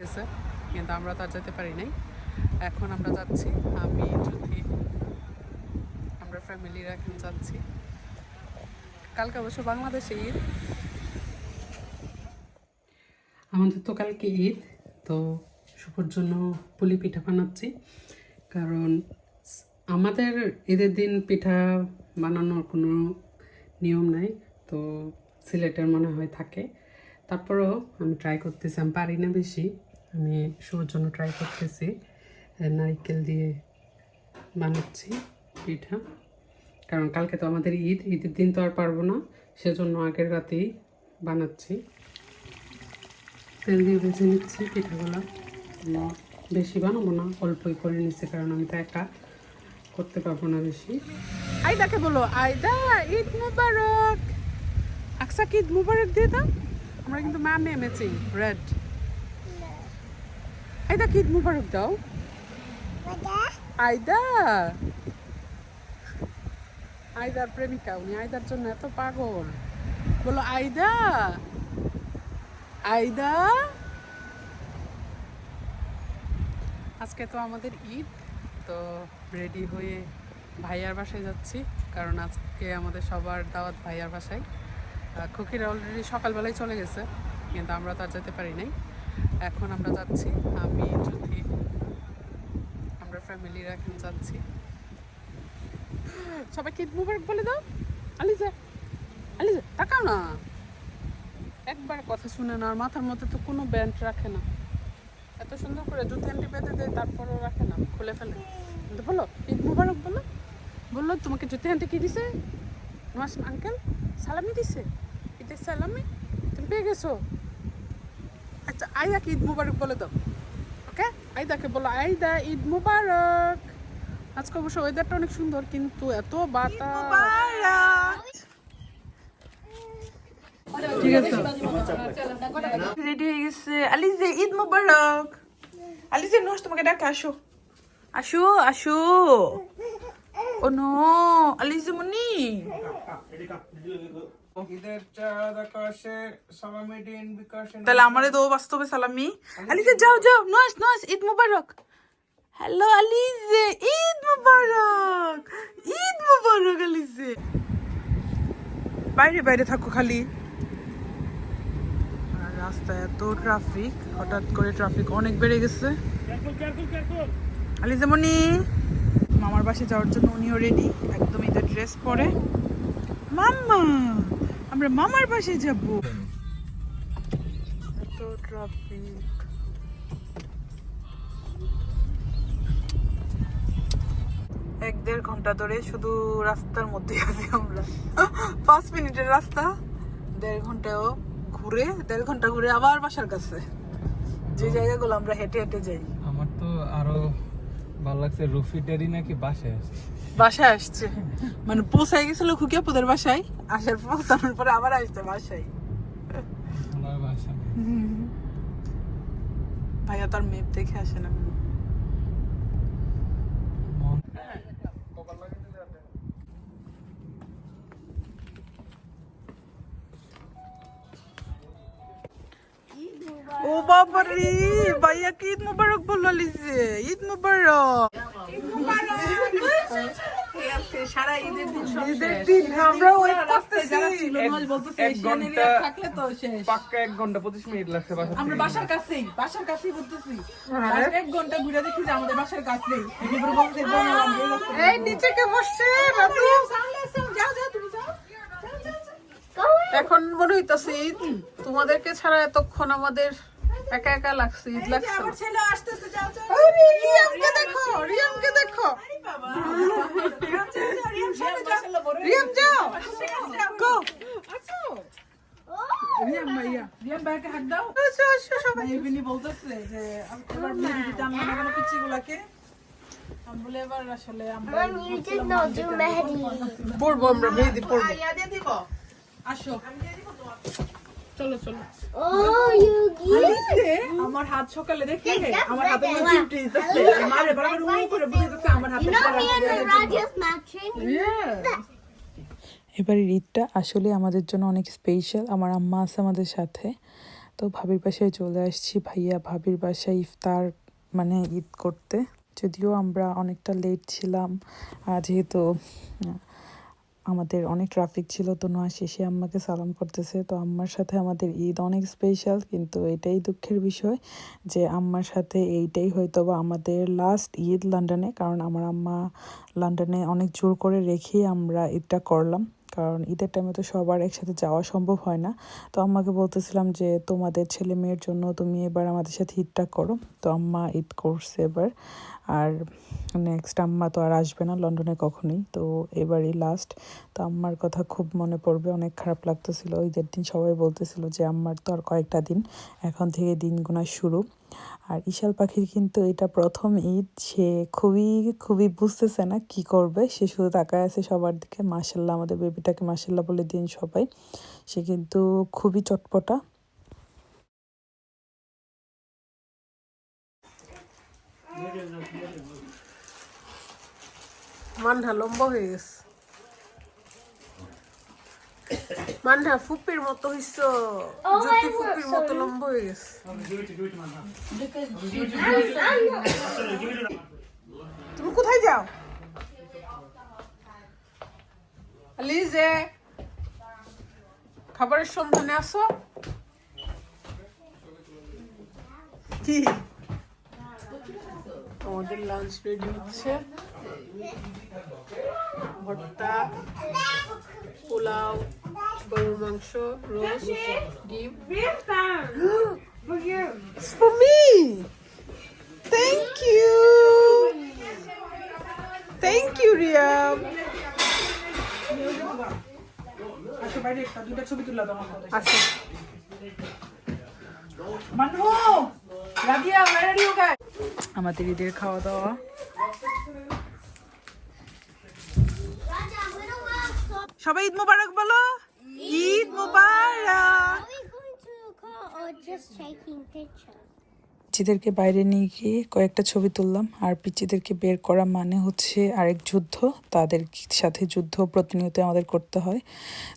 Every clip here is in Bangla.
গেছে কিন্তু আমরা তো আর যেতে পারি নাই। এখন আমরা যাচ্ছি, আমি যদি আমরা ফ্যামিলিরা এখন যাচ্ছি। কালকে অবশ্য বাংলাদেশে ঈদ। আমাদের তো কালকে ঈদ, তো শুভর জন্য পুলি পিঠা বানাচ্ছি। কারণ আমাদের ঈদের দিন পিঠা বানানোর কোনো নিয়ম নাই, তো সিলেটের মনে হয় থাকে। তারপরেও আমি ট্রাই করতেছি, আমি পারি না বেশি। আমি শুভর জন্য ট্রাই করতেছি নারকেল দিয়ে বানাচ্ছি পিঠা। কারণ কালকে তো আমাদের ঈদ, ঈদের দিন তো আর পারব না, সেজন্য আগের রাতেই বানাচ্ছি। তেল দিয়ে ভেজে নিচ্ছি পিঠাগুলো। বেশি বানাবো না, অল্পই করে নিচ্ছি, কারণ আমি তো একা করতে পারব না বেশি। আইদাকে বলো, আইদা, ঈদ মুবারক! আকসাকে ঈদ মুবারক দিয়ে দাও। আমরা কিন্তু ম্যামে ম্যাচিং রেড আইদাকে ঈদ মুবারক দাও। আইদা আইদার প্রেমিকা উনি আইদার জন্য এত পাগল। বলো আইদা আইদা আজকে তো আমাদের ঈদ তো রেডি হয়ে ভাইয়ার বাসায় যাচ্ছি কারণ আজকে আমাদের সবার দাওয়াত ভাইয়ার বাসায়। খুকিরা অলরেডি সকালবেলায় চলে গেছে কিন্তু আমরা তো আর যেতে পারি নাই। এখন আমরা যাচ্ছি, আমি যদি আমরা ফ্যামিলিরা এখন যাচ্ছি। সবাইকে ঈদ বলে দাও? আলিজা আলিজা, তাকাও না। একবার কথা শুনে না আর মাথার মধ্যে তো কোনো ব্যান্ড রাখে না। এত সুন্দর করে জুতো হ্যান্ডি বেঁধে দেয়, তারপরও রাখে না, খুলে ফেলে। কিন্তু বলো, ঈদ মুবারক বলো। বলল, তোমাকে জুতি হ্যান্ডি কি দিছে? নওয়াজ আঙ্কেল সালামি দিছে। ঈদের সালামি? তুমি পেয়ে গেছো? আচ্ছা আইদাকে ঈদ মুবারক বলে দাও ওকে? আইদাকে বলো আইদা ঈদ মুবারক। আজকে অবশ্য ওয়েদারটা অনেক সুন্দর কিন্তু এত বাতাস। ঠিক আছে। রেডি হয়ে গেছে। আলিজে ঈদ মোবারক। আলিজে নোস তোমাকে ডাকে আসো। আসো আসো। ও নো আলিজে মনি। তাহলে আমারে দো বাস্তবে সালামি। আলিজে যাও যাও। নোস নোস ঈদ মোবারক। হ্যালো আলিজে ঈদ মোবারক। ঈদ মোবারক আলিজে। বাইরে বাইরে থাকো খালি। রাস্তায় এত ট্রাফিক হঠাৎ করে ট্রাফিক অনেক বেড়ে গেছে। আলিজে মনি মামার বাসে যাওয়ার জন্য উনিও রেডি একদম ঈদের ড্রেস পরে। মাম্মা! আমরা মামার পাশে যাব। এত ট্রাফিক এক দেড় ঘণ্টা ধরে শুধু রাস্তার মধ্যে আছি আমরা। পাঁচ মিনিটের রাস্তা দেড় ঘন্টাও ঘুরে দেড় ঘণ্টা ঘুরে আবার বাসার কাছে। যে জায়গাগুলো আমরা হেঁটে হেঁটে যাই। আমার তো আরও ভালো লাগছে রুফি ডেরি নাকি বাসায় আসছে বাসায় আসছে। মানে পৌঁছায় গেছিল খুকিয়াপুদের বাসায় আসার পৌঁছানোর পরে আবার আসছে বাসায়। ভাইয়া তার মেপ দেখে আসে না। ভাইয়া কি ঈদ মুবারক বলল লিজে ঈদ মুবারক। ঈদের দিন আমরা ওয়েট করতেছি। এক ঘণ্টা পাক্কা এক ঘণ্টা পঁচিশ মিনিট লাগছে আমরা বাসার কাছেই বাসার কাছেই বলতেছি। এক ঘণ্টা ঘুরে দেখি যে আমাদের বাসার কাছেই। এই নিচে কে বসছে যাও যাও তুমি যাও এখন মনে হইতাছে ঈদ তোমাদেরকে ছাড়া এতক্ষণ আমাদের একা একা লাগছে ঈদ লাগছে। আমার ছেলে আসতেছে যাও যাও আরে, রিয়ামকে দেখো রিয়ামকে দেখো। রিয়াম যাও গো। রিয়াম ভাইয়া রিয়াম ভাইকে হাত দাও। আসো আসো সবাই। ইভিনি বলতেছে যে এবার না কেন আমি আসলে আমরা পড়ব আমরা মেহেদি পড়ব। আসো। চলো চলো। you আমার হাত সকালে দেখে আমার হাতে দিতেছে। মারে বারবার উম করে বুঝাইতেছে আমার হাতে ঈদটা আসলে আমাদের জন্য অনেক স্পেশাল আমার আম্মা আছে আমাদের সাথে। তো ভাবির বাসায় চলে আসছি ভাইয়া। ভাবির বাসায় ইফতার মানে ঈদ করতে। যদিও আমরা অনেকটা লেট ছিলাম। যেহেতু আমাদের অনেক ট্রাফিক ছিল তো নোয়া শেষে আম্মাকে সালাম করতেছে। তো আম্মার সাথে আমাদের ঈদ অনেক স্পেশাল কিন্তু এটাই দুঃখের বিষয় যে আম্মার সাথে এইটাই হয়তো বা আমাদের লাস্ট ঈদ লন্ডনে কারণ আমার আম্মা লন্ডনে অনেক জোর করে রেখেই আমরা ঈদটা করলাম। কারণ ঈদের টাইমে তো সবার একসাথে যাওয়া সম্ভব হয় না। তো আম্মাকে বলতেছিলাম যে, তোমাদের ছেলে মেয়ের জন্য তুমি এবার আমাদের সাথে ঈদটা করো। তো আম্মা ঈদ করছে এবার। আর নেক্সট আম্মা তো আর আসবে না, লন্ডনে কখনোই। তো এবারই লাস্ট তো আম্মার কথা খুব মনে পড়বে, অনেক খারাপ লাগতেছিল। ঈদের দিন সবাই বলতেছিল যে, আম্মার তো আর কয়েকটা দিন, এখন থেকে দিন গোনা শুরু। আর ইশাল পাখির কিন্তু এটা প্রথম ঈদ। সে খুবই খুবই বুঝতেছে না কি করবে। সে শুধু তাকায় আছে সবার দিকে। মাসাল্লাহ আমাদের বেবিটাকে মাসাল্লাহ বলে দিন সবাই। সে কিন্তু খুবই চটপটা। মান্না লম্বা হয়ে গেছে। মান্না ফুপির মতো হইছ জ্যোতি ফুপির মতো লম্বা হয়ে গেছে। তুমি কোথায় যাও? লিজে খাবারের সন্ধানে আসো। কি? আমাদের লাঞ্চ রেডি হচ্ছে। ভর্তা পোলাও গরুর মাংস রোস্ট ডিম। It's for me. Thank you. Thank you, সাথে আচ্ছা। মানু রাধিয়া guys? আমাদের ঈদের খাওয়া দাওয়া সবাই ঈদ মুবারক বলো। ঈদ মুবারক। পিচ্চিদেরকে বাইরে নিয়ে গিয়ে কয়েকটা ছবি তুললাম। আর পিচ্চিদেরকে বের করা মানে হচ্ছে আরেক যুদ্ধ। তাদের সাথে যুদ্ধ প্রতিনিয়ত আমাদের করতে হয়।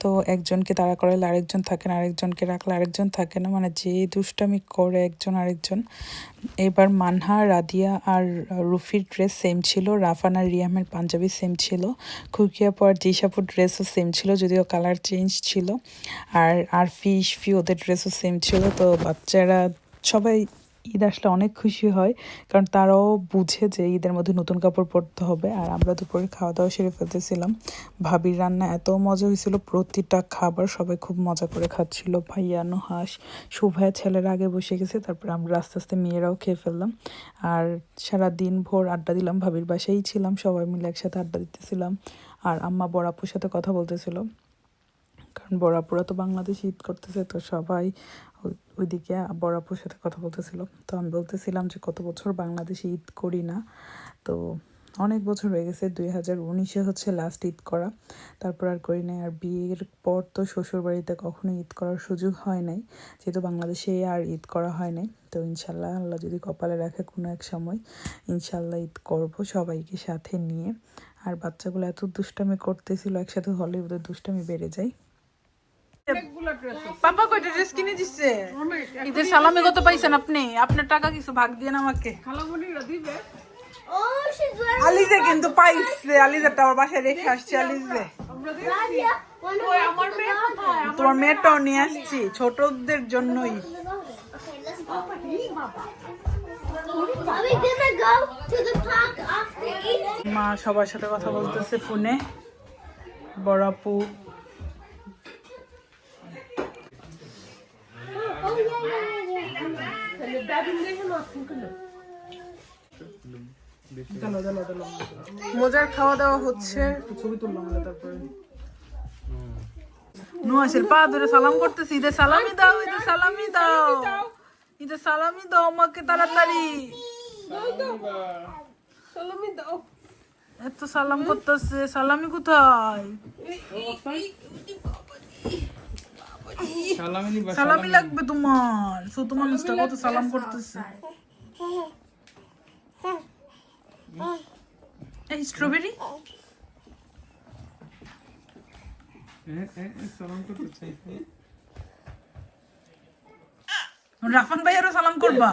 তো একজনকে তাড়া করালে আরেকজন থাকে না, আরেকজনকে রাখলে আরেকজন থাকে না। মানে যে দুষ্টামি করে একজন আরেকজন। এবার মানহা, রাদিয়া আর রুফির ড্রেস সেম ছিল। রাফান আর রিয়ামের পাঞ্জাবি সেম ছিল। খুকিয়া পর জিসাপুর ড্রেসও সেম ছিল, যদিও কালার চেঞ্জ ছিল। আর আর আরফি ইশফি ওদের ড্রেসও সেম ছিল। তো বাচ্চারা সবাই ঈদ আসলে অনেক খুশি হয়, কারণ তারাও বুঝে যে ঈদের মধ্যে নতুন কাপড় পরতে হবে। আর আমরা দুপুরে খাওয়া দাওয়া সেরে ফেলতেছিলাম। ভাবির রান্না এত মজা হয়েছিল, প্রতিটা খাবার সবাই খুব মজা করে খাচ্ছিল। ভাইয়া নুহাস শুভায়া ছেলেরা আগে বসে গেছে, তারপরে আমরা আস্তে আস্তে মেয়েরাও খেয়ে ফেললাম। আর সারা দিন ভোর আড্ডা দিলাম, ভাবির বাসায় ছিলাম, সবাই মিলে একসাথে আড্ডা দিতেছিলাম। আর আম্মা বড়াপুর সাথে কথা বলতেছিল। কারণ বড়াপুরা তো বাংলাদেশে ঈদ করতেছে, তো সবাই ওই- ওইদিকে বড়াপুর সাথে কথা বলতেছিল। তো আমি বলতেছিলাম যে, কত বছর বাংলাদেশে ঈদ করি না? তো অনেক বছর হয়ে গেছে, দুই হাজার উনিশে হচ্ছে লাস্ট ঈদ করা। তারপর আর করি নাই। আর বিয়ের পর তো শ্বশুর বাড়িতে কখনো ঈদ করার সুযোগ হয় নাই। যেহেতু বাংলাদেশে আর ঈদ করা হয় নাই। তো ইনশাল্লাহ আল্লাহ যদি কপালে রাখে কোনো এক সময়, ইনশাল্লাহ ঈদ করব সবাইকে সাথে নিয়ে। আর বাচ্চাগুলো এত দুষ্টামি করতেছিল, একসাথে হলে ওদের দুষ্টামি বেড়ে যায়। পাপা কয়টা ড্রেস কিনে দিচ্ছে ঈদের সালামি কত পাইছেন আপনি? আপনার টাকা কিছু ভাগ দিয়ে আমাকে। আলিজে কিন্তু পাইছে। আলিজাটা আমার বাসায় রেখে আসছে আলিজে। তোমার মেয়েটাও নিয়ে আসছি ছোটদের জন্যই? মা সবার সাথে কথা বলতেছে ফোনে। বড়াপু Oh, মজার খাওয়া দাওয়া হচ্ছে। ছবি তুললাম তারপরে। নুয়াসের পা ধরে সালাম করতেছি ঈদের সালামি দাও ঈদের সালামি দাও। ঈদের সালামি দাও আমাকে তাড়াতাড়ি। সালামি দাও এত সালাম করতেছে, সালামি কোথায়? সালামি লাগবে তোমার। ছোট মানুষটা কত সালাম করতেছে? এই স্ট্রবেরি রাফান ভাইয়ারও সালাম করবা?